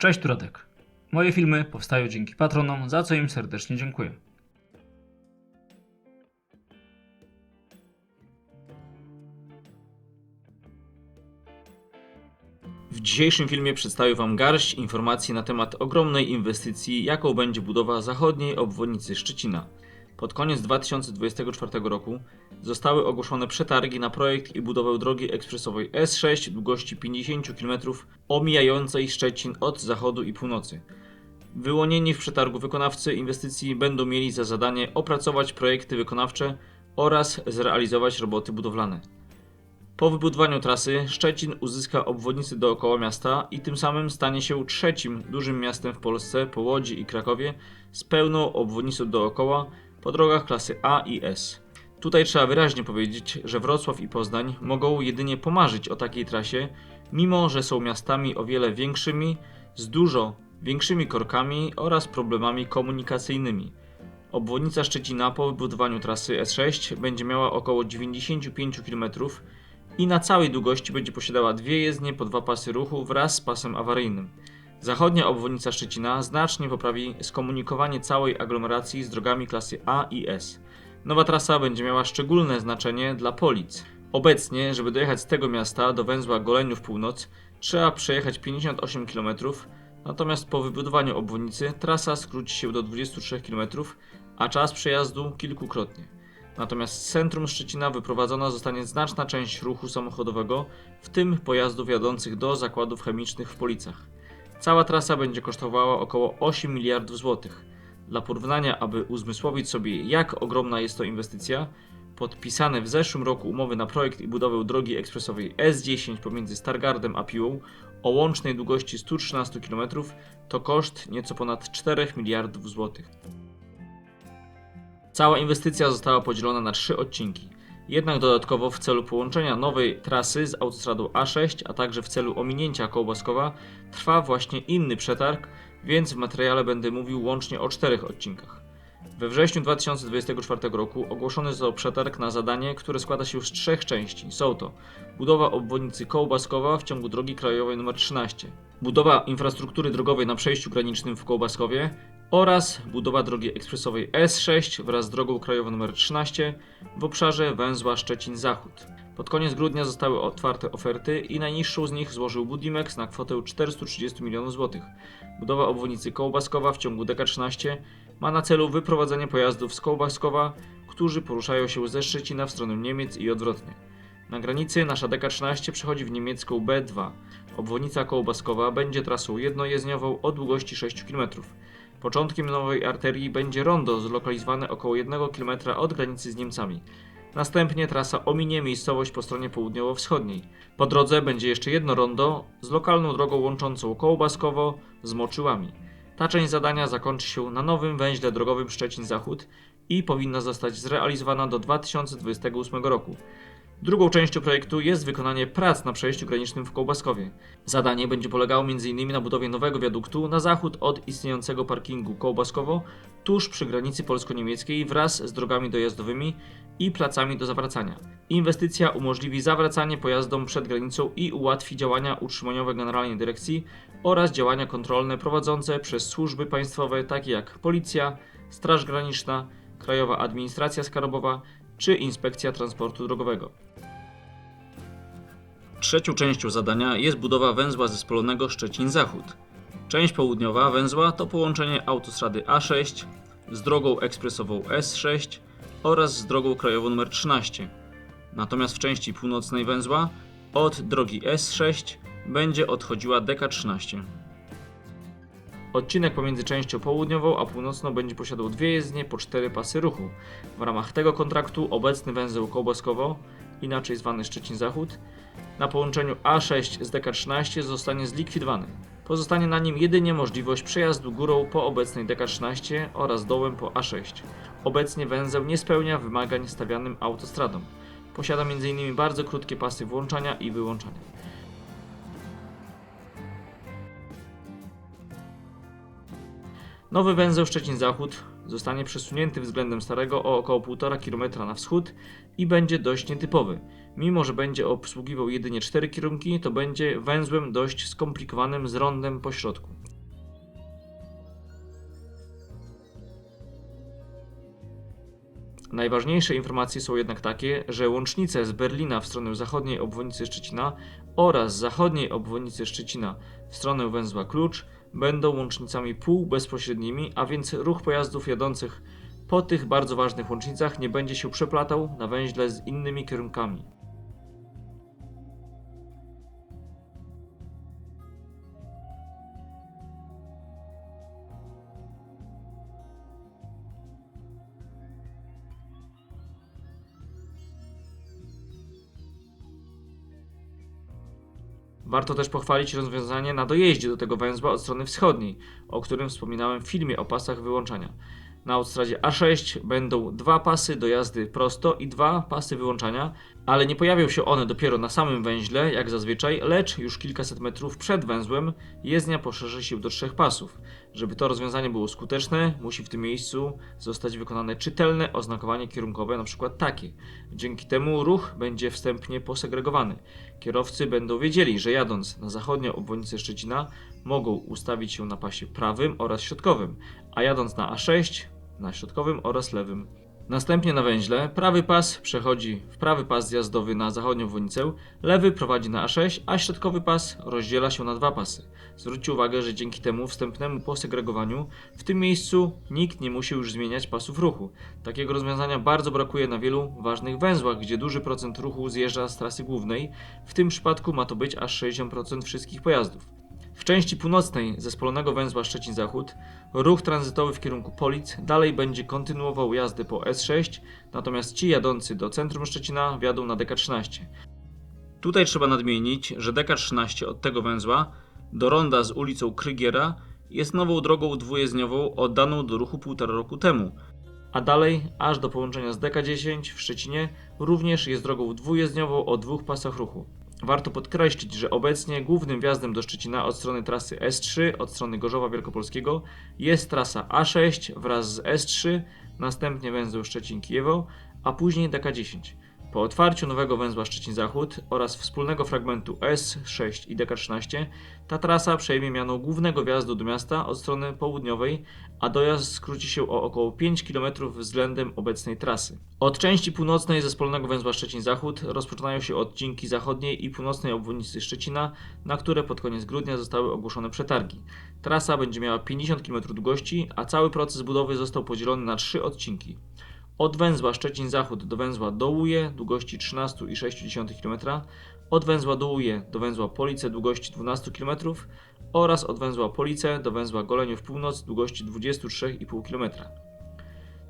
Cześć, Radek. Moje filmy powstają dzięki patronom, za co im serdecznie dziękuję. W dzisiejszym filmie przedstawię Wam garść informacji na temat ogromnej inwestycji, jaką będzie budowa zachodniej obwodnicy Szczecina. Pod koniec 2024 roku zostały ogłoszone przetargi na projekt i budowę drogi ekspresowej S6 długości 50 km omijającej Szczecin od zachodu i północy. Wyłonieni w przetargu wykonawcy inwestycji będą mieli za zadanie opracować projekty wykonawcze oraz zrealizować roboty budowlane. Po wybudowaniu trasy Szczecin uzyska obwodnicy dookoła miasta i tym samym stanie się trzecim dużym miastem w Polsce po Łodzi i Krakowie z pełną obwodnicą dookoła po drogach klasy A i S. Tutaj trzeba wyraźnie powiedzieć, że Wrocław i Poznań mogą jedynie pomarzyć o takiej trasie, mimo że są miastami o wiele większymi, z dużo większymi korkami oraz problemami komunikacyjnymi. Obwodnica Szczecina po wybudowaniu trasy S6 będzie miała około 95 km i na całej długości będzie posiadała dwie jezdnie po dwa pasy ruchu wraz z pasem awaryjnym. Zachodnia obwodnica Szczecina znacznie poprawi skomunikowanie całej aglomeracji z drogami klasy A i S. Nowa trasa będzie miała szczególne znaczenie dla Polic. Obecnie, żeby dojechać z tego miasta do węzła Goleniów Północ, trzeba przejechać 58 km, natomiast po wybudowaniu obwodnicy trasa skróci się do 23 km, a czas przejazdu kilkukrotnie. Natomiast z centrum Szczecina wyprowadzona zostanie znaczna część ruchu samochodowego, w tym pojazdów jadących do zakładów chemicznych w Policach. Cała trasa będzie kosztowała około 8 miliardów złotych. Dla porównania, aby uzmysłowić sobie, jak ogromna jest to inwestycja, podpisane w zeszłym roku umowy na projekt i budowę drogi ekspresowej S10 pomiędzy Stargardem a Piłą o łącznej długości 113 km to koszt nieco ponad 4 miliardów złotych. Cała inwestycja została podzielona na trzy odcinki. Jednak dodatkowo w celu połączenia nowej trasy z autostradą A6, a także w celu ominięcia Kołbaskowa trwa właśnie inny przetarg, więc w materiale będę mówił łącznie o czterech odcinkach. We wrześniu 2024 roku ogłoszony został przetarg na zadanie, które składa się z trzech części. Są to budowa obwodnicy Kołbaskowa w ciągu drogi krajowej nr 13, budowa infrastruktury drogowej na przejściu granicznym w Kołbaskowie oraz budowa drogi ekspresowej S6 wraz z drogą krajową nr 13 w obszarze węzła Szczecin-Zachód. Pod koniec grudnia zostały otwarte oferty i najniższą z nich złożył Budimex na kwotę 430 milionów złotych. Budowa obwodnicy Kołbaskowa w ciągu DK13 ma na celu wyprowadzenie pojazdów z Kołbaskowa, którzy poruszają się ze Szczecina w stronę Niemiec i odwrotnie. Na granicy nasza DK13 przechodzi w niemiecką B2. Obwodnica Kołbaskowa będzie trasą jednojezdniową o długości 6 km. Początkiem nowej arterii będzie rondo zlokalizowane około 1 km od granicy z Niemcami. Następnie trasa ominie miejscowość po stronie południowo-wschodniej. Po drodze będzie jeszcze jedno rondo z lokalną drogą łączącą Kołbaskowo z Moczyłami. Ta część zadania zakończy się na nowym węźle drogowym Szczecin-Zachód i powinna zostać zrealizowana do 2028 roku. Drugą częścią projektu jest wykonanie prac na przejściu granicznym w Kołbaskowie. Zadanie będzie polegało m.in. na budowie nowego wiaduktu na zachód od istniejącego parkingu Kołbaskowo, tuż przy granicy polsko-niemieckiej wraz z drogami dojazdowymi i placami do zawracania. Inwestycja umożliwi zawracanie pojazdom przed granicą i ułatwi działania utrzymaniowe Generalnej Dyrekcji oraz działania kontrolne prowadzące przez służby państwowe takie jak Policja, Straż Graniczna, Krajowa Administracja Skarbowa czy Inspekcja Transportu Drogowego. Trzecią częścią zadania jest budowa węzła zespolonego Szczecin-Zachód. Część południowa węzła to połączenie autostrady A6 z drogą ekspresową S6 oraz z drogą krajową nr 13. Natomiast w części północnej węzła od drogi S6 będzie odchodziła DK13. Odcinek pomiędzy częścią południową a północną będzie posiadał dwie jezdnie po cztery pasy ruchu. W ramach tego kontraktu obecny węzeł Kołbaskowo, inaczej zwany Szczecin Zachód, na połączeniu A6 z DK13 zostanie zlikwidowany. Pozostanie na nim jedynie możliwość przejazdu górą po obecnej DK13 oraz dołem po A6. Obecnie węzeł nie spełnia wymagań stawianym autostradą. Posiada m.in. bardzo krótkie pasy włączania i wyłączania. Nowy węzeł Szczecin-Zachód Zostanie przesunięty względem starego o około 1,5 km na wschód i będzie dość nietypowy. Mimo, że będzie obsługiwał jedynie 4 kierunki, to będzie węzłem dość skomplikowanym z rondem po środku. Najważniejsze informacje są jednak takie, że łącznice z Berlina w stronę zachodniej obwodnicy Szczecina oraz zachodniej obwodnicy Szczecina w stronę węzła Klucz będą łącznicami półbezpośrednimi, a więc ruch pojazdów jadących po tych bardzo ważnych łącznicach nie będzie się przeplatał na węźle z innymi kierunkami. Warto też pochwalić rozwiązanie na dojeździe do tego węzła od strony wschodniej, o którym wspominałem w filmie o pasach wyłączania. Na autostradzie A6 będą dwa pasy do jazdy prosto i dwa pasy wyłączania, ale nie pojawią się one dopiero na samym węźle, jak zazwyczaj, lecz już kilkaset metrów przed węzłem jezdnia poszerzy się do trzech pasów. Żeby to rozwiązanie było skuteczne, musi w tym miejscu zostać wykonane czytelne oznakowanie kierunkowe, np. takie. Dzięki temu ruch będzie wstępnie posegregowany. Kierowcy będą wiedzieli, że jadąc na zachodnią obwodnicę Szczecina mogą ustawić się na pasie prawym oraz środkowym, a jadąc na A6 na środkowym oraz lewym. Następnie na węźle prawy pas przechodzi w prawy pas zjazdowy na zachodnią obwodnicę, lewy prowadzi na A6, a środkowy pas rozdziela się na dwa pasy. Zwróćcie uwagę, że dzięki temu wstępnemu posegregowaniu w tym miejscu nikt nie musi już zmieniać pasów ruchu. Takiego rozwiązania bardzo brakuje na wielu ważnych węzłach, gdzie duży procent ruchu zjeżdża z trasy głównej. W tym przypadku ma to być aż 60% wszystkich pojazdów. W części północnej zespolonego węzła Szczecin-Zachód ruch tranzytowy w kierunku Polic dalej będzie kontynuował jazdę po S6, natomiast ci jadący do centrum Szczecina wjadą na DK13. Tutaj trzeba nadmienić, że DK13 od tego węzła do ronda z ulicą Krygiera jest nową drogą dwujezdniową oddaną do ruchu półtora roku temu, a dalej aż do połączenia z DK10 w Szczecinie również jest drogą dwujezdniową o dwóch pasach ruchu. Warto podkreślić, że obecnie głównym wjazdem do Szczecina od strony trasy S3, od strony Gorzowa Wielkopolskiego, jest trasa A6 wraz z S3, następnie węzeł Szczecin-Kijewo, a później DK10. Po otwarciu nowego węzła Szczecin-Zachód oraz wspólnego fragmentu S6 i DK13, ta trasa przejmie miano głównego wjazdu do miasta od strony południowej, a dojazd skróci się o około 5 km względem obecnej trasy. Od części północnej zespolonego węzła Szczecin-Zachód rozpoczynają się odcinki zachodniej i północnej obwodnicy Szczecina, na które pod koniec grudnia zostały ogłoszone przetargi. Trasa będzie miała 50 km długości, a cały proces budowy został podzielony na trzy odcinki. Od węzła Szczecin-Zachód do węzła Dołuje długości 13,6 km, od węzła Dołuje do węzła Police długości 12 km oraz od węzła Police do węzła Goleniów Północ długości 23,5 km.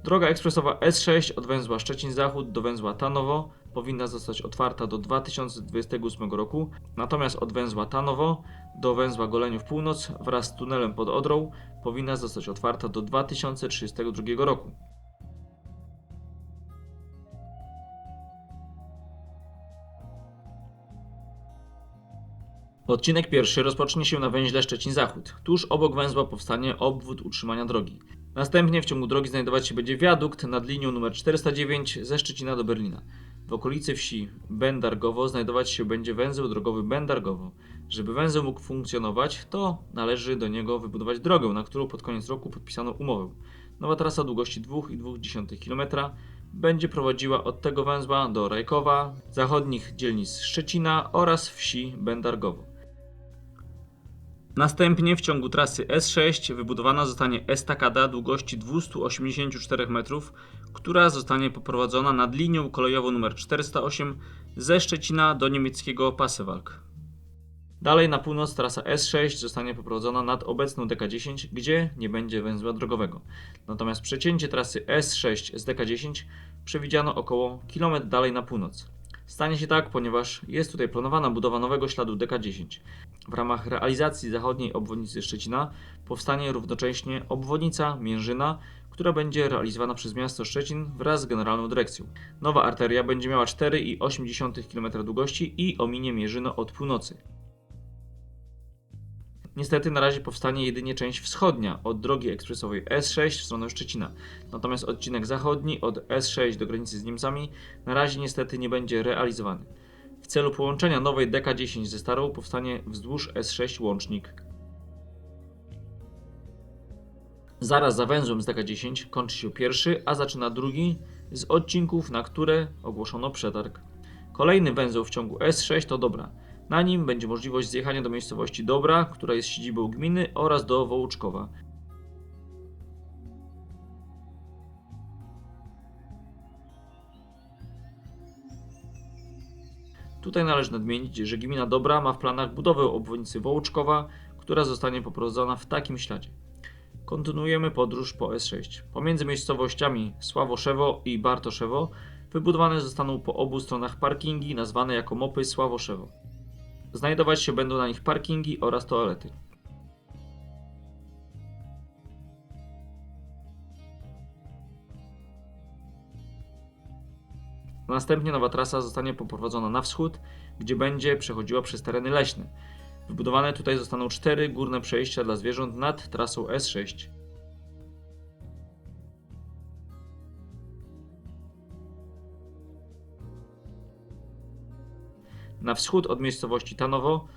Droga ekspresowa S6 od węzła Szczecin-Zachód do węzła Tanowo powinna zostać otwarta do 2028 roku, natomiast od węzła Tanowo do węzła Goleniów Północ wraz z tunelem pod Odrą powinna zostać otwarta do 2032 roku. Odcinek pierwszy rozpocznie się na węźle Szczecin-Zachód. Tuż obok węzła powstanie obwód utrzymania drogi. Następnie w ciągu drogi znajdować się będzie wiadukt nad linią numer 409 ze Szczecina do Berlina. W okolicy wsi Bendargowo znajdować się będzie węzeł drogowy Bendargowo. Żeby węzeł mógł funkcjonować, to należy do niego wybudować drogę, na którą pod koniec roku podpisano umowę. Nowa trasa długości 2,2 km będzie prowadziła od tego węzła do Rajkowa, zachodnich dzielnic Szczecina oraz wsi Bendargowo. Następnie w ciągu trasy S6 wybudowana zostanie estakada długości 284 metrów, która zostanie poprowadzona nad linią kolejową nr 408 ze Szczecina do niemieckiego Pasewalk. Dalej na północ trasa S6 zostanie poprowadzona nad obecną DK10, gdzie nie będzie węzła drogowego. Natomiast przecięcie trasy S6 z DK10 przewidziano około kilometr dalej na północ. Stanie się tak, ponieważ jest tutaj planowana budowa nowego śladu DK10. W ramach realizacji zachodniej obwodnicy Szczecina powstanie równocześnie obwodnica Miężyna, która będzie realizowana przez miasto Szczecin wraz z generalną dyrekcją. Nowa arteria będzie miała 4,8 km długości i ominie Mierzyno od północy. Niestety na razie powstanie jedynie część wschodnia od drogi ekspresowej S6 w stronę Szczecina. Natomiast odcinek zachodni od S6 do granicy z Niemcami na razie niestety nie będzie realizowany. W celu połączenia nowej DK10 ze starą powstanie wzdłuż S6 łącznik. Zaraz za węzłem z DK10 kończy się pierwszy, a zaczyna drugi z odcinków, na które ogłoszono przetarg. Kolejny węzeł w ciągu S6 to Dobra. Na nim będzie możliwość zjechania do miejscowości Dobra, która jest siedzibą gminy, oraz do Wołuczkowa. Tutaj należy nadmienić, że gmina Dobra ma w planach budowę obwodnicy Wołuczkowa, która zostanie poprowadzona w takim śladzie. Kontynuujemy podróż po S6. Pomiędzy miejscowościami Sławoszewo i Bartoszewo wybudowane zostaną po obu stronach parkingi nazwane jako mopy Sławoszewo. Znajdować się będą na nich parkingi oraz toalety. Następnie nowa trasa zostanie poprowadzona na wschód, gdzie będzie przechodziła przez tereny leśne. Wybudowane tutaj zostaną cztery górne przejścia dla zwierząt nad trasą S6. Na wschód od miejscowości Tanowo,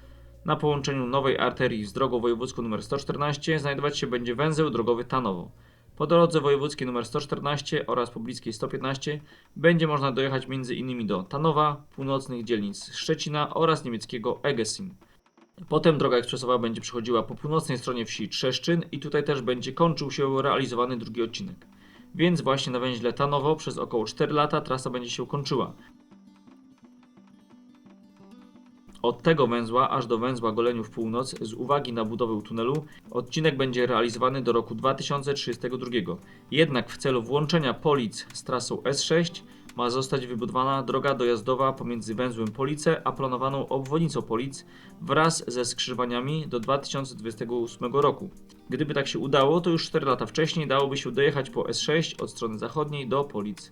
na połączeniu nowej arterii z drogą wojewódzką nr 114, znajdować się będzie węzeł drogowy Tanowo. Po drodze wojewódzkiej nr 114 oraz pobliskiej 115 będzie można dojechać m.in. do Tanowa, północnych dzielnic Szczecina oraz niemieckiego Egesin. Potem droga ekspresowa będzie przechodziła po północnej stronie wsi Trzeszczyn i tutaj też będzie kończył się realizowany drugi odcinek. Więc właśnie na węźle Tanowo przez około 4 lata trasa będzie się kończyła. Od tego węzła aż do węzła Goleniów Północ z uwagi na budowę tunelu odcinek będzie realizowany do roku 2032. Jednak w celu włączenia Polic z trasą S6 ma zostać wybudowana droga dojazdowa pomiędzy węzłem Police a planowaną obwodnicą Polic wraz ze skrzyżowaniami do 2028 roku. Gdyby tak się udało, to już 4 lata wcześniej dałoby się dojechać po S6 od strony zachodniej do Polic.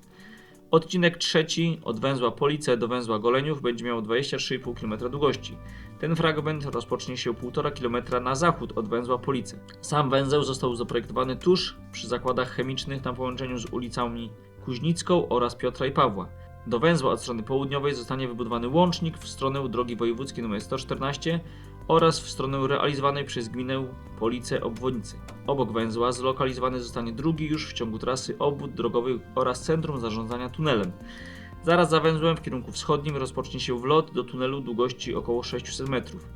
Odcinek trzeci od węzła Police do węzła Goleniów będzie miał 23,5 km długości. Ten fragment rozpocznie się 1,5 km na zachód od węzła Police. Sam węzeł został zaprojektowany tuż przy zakładach chemicznych na połączeniu z ulicami Kuźnicką oraz Piotra i Pawła. Do węzła od strony południowej zostanie wybudowany łącznik w stronę drogi wojewódzkiej nr 114 oraz w stronę realizowanej przez gminę Police obwodnicy. Obok węzła zlokalizowany zostanie drugi już w ciągu trasy obwód drogowy oraz centrum zarządzania tunelem. Zaraz za węzłem w kierunku wschodnim rozpocznie się wlot do tunelu długości około 600 metrów.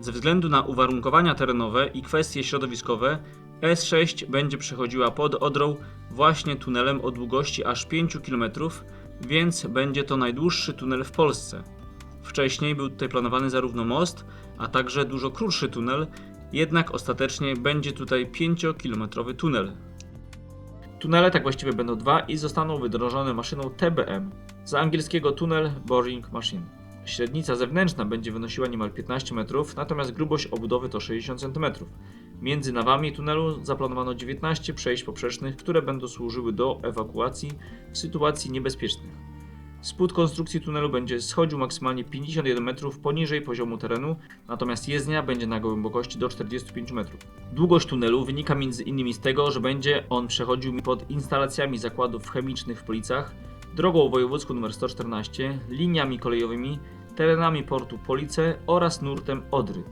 Ze względu na uwarunkowania terenowe i kwestie środowiskowe, S6 będzie przechodziła pod Odrą właśnie tunelem o długości aż 5 km, więc będzie to najdłuższy tunel w Polsce. Wcześniej był tutaj planowany zarówno most, a także dużo krótszy tunel, jednak ostatecznie będzie tutaj 5-kilometrowy tunel. Tunele tak właściwie będą dwa i zostaną wydrożone maszyną TBM, z angielskiego Tunnel Boring Machine. Średnica zewnętrzna będzie wynosiła niemal 15 metrów, natomiast grubość obudowy to 60 cm. Między nawami tunelu zaplanowano 19 przejść poprzecznych, które będą służyły do ewakuacji w sytuacji niebezpiecznych. Spód konstrukcji tunelu będzie schodził maksymalnie 51 metrów poniżej poziomu terenu, natomiast jezdnia będzie na głębokości do 45 metrów. Długość tunelu wynika m.in. z tego, że będzie on przechodził pod instalacjami zakładów chemicznych w Policach, drogą wojewódzką nr 114, liniami kolejowymi, terenami portu Police oraz nurtem Odry.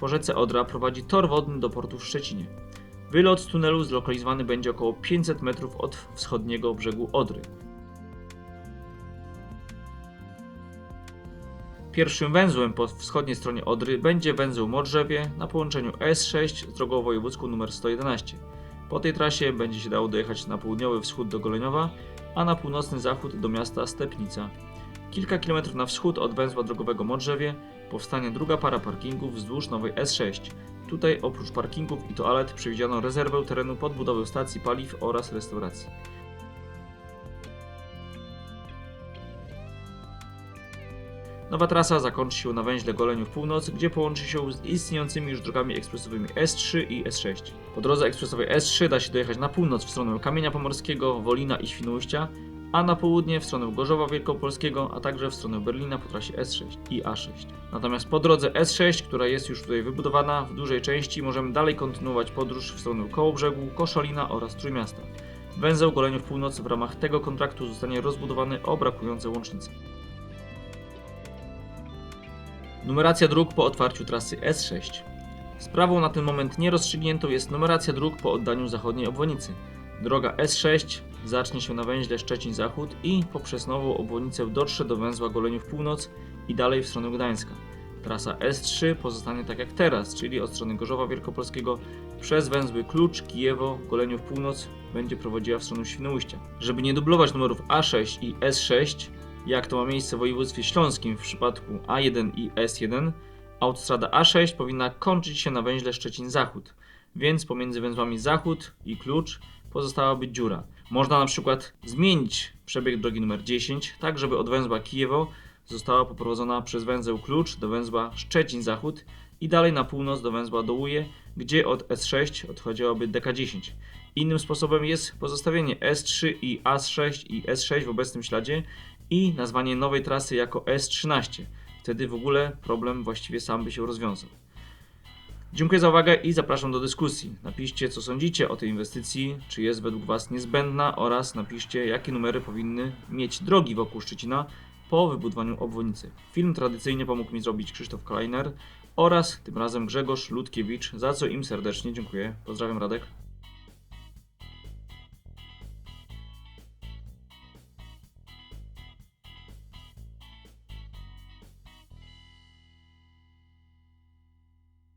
Po rzece Odra prowadzi tor wodny do portu w Szczecinie. Wylot z tunelu zlokalizowany będzie około 500 metrów od wschodniego brzegu Odry. Pierwszym węzłem po wschodniej stronie Odry będzie węzeł Modrzewie na połączeniu S6 z drogą wojewódzką nr 111. Po tej trasie będzie się dało dojechać na południowy wschód do Goleniowa, a na północny zachód do miasta Stepnica. Kilka kilometrów na wschód od węzła drogowego Modrzewie powstanie druga para parkingów wzdłuż nowej S6. Tutaj oprócz parkingów i toalet przewidziano rezerwę terenu pod budowę stacji paliw oraz restauracji. Nowa trasa zakończy się na węźle Goleniów Północ, gdzie połączy się z istniejącymi już drogami ekspresowymi S3 i S6. Po drodze ekspresowej S3 da się dojechać na północ w stronę Kamienia Pomorskiego, Wolina i Świnoujścia, a na południe w stronę Gorzowa Wielkopolskiego, a także w stronę Berlina po trasie S6 i A6. Natomiast po drodze S6, która jest już tutaj wybudowana w dużej części, możemy dalej kontynuować podróż w stronę Kołobrzegu, Koszalina oraz Trójmiasta. Węzeł Goleniów Północ w ramach tego kontraktu zostanie rozbudowany o brakujące łącznice. Numeracja dróg po otwarciu trasy S6. Sprawą na ten moment nierozstrzygniętą jest numeracja dróg po oddaniu zachodniej obwodnicy. Droga S6 zacznie się na węźle Szczecin Zachód i poprzez nową obwodnicę dotrze do węzła Goleniów Północ i dalej w stronę Gdańska. Trasa S3 pozostanie tak jak teraz, czyli od strony Gorzowa Wielkopolskiego przez węzły Klucz, Kijewo, Goleniów Północ będzie prowadziła w stronę Świnoujścia. Żeby nie dublować numerów A6 i S6, jak to ma miejsce w województwie śląskim w przypadku A1 i S1, autostrada A6 powinna kończyć się na węźle Szczecin Zachód, więc pomiędzy węzłami Zachód i Klucz pozostałaby dziura. Można na przykład zmienić przebieg drogi numer 10, tak żeby od węzła Kijewo została poprowadzona przez węzeł Klucz do węzła Szczecin Zachód i dalej na północ do węzła Dołuje, gdzie od S6 odchodziłaby DK10. Innym sposobem jest pozostawienie S3 i AS6 i S6 w obecnym śladzie i nazwanie nowej trasy jako S13. Wtedy w ogóle problem właściwie sam by się rozwiązał. Dziękuję za uwagę i zapraszam do dyskusji. Napiszcie, co sądzicie o tej inwestycji, czy jest według Was niezbędna oraz napiszcie, jakie numery powinny mieć drogi wokół Szczecina po wybudowaniu obwodnicy. Film tradycyjnie pomógł mi zrobić Krzysztof Kleiner oraz tym razem Grzegorz Ludkiewicz, za co im serdecznie dziękuję. Pozdrawiam Radek.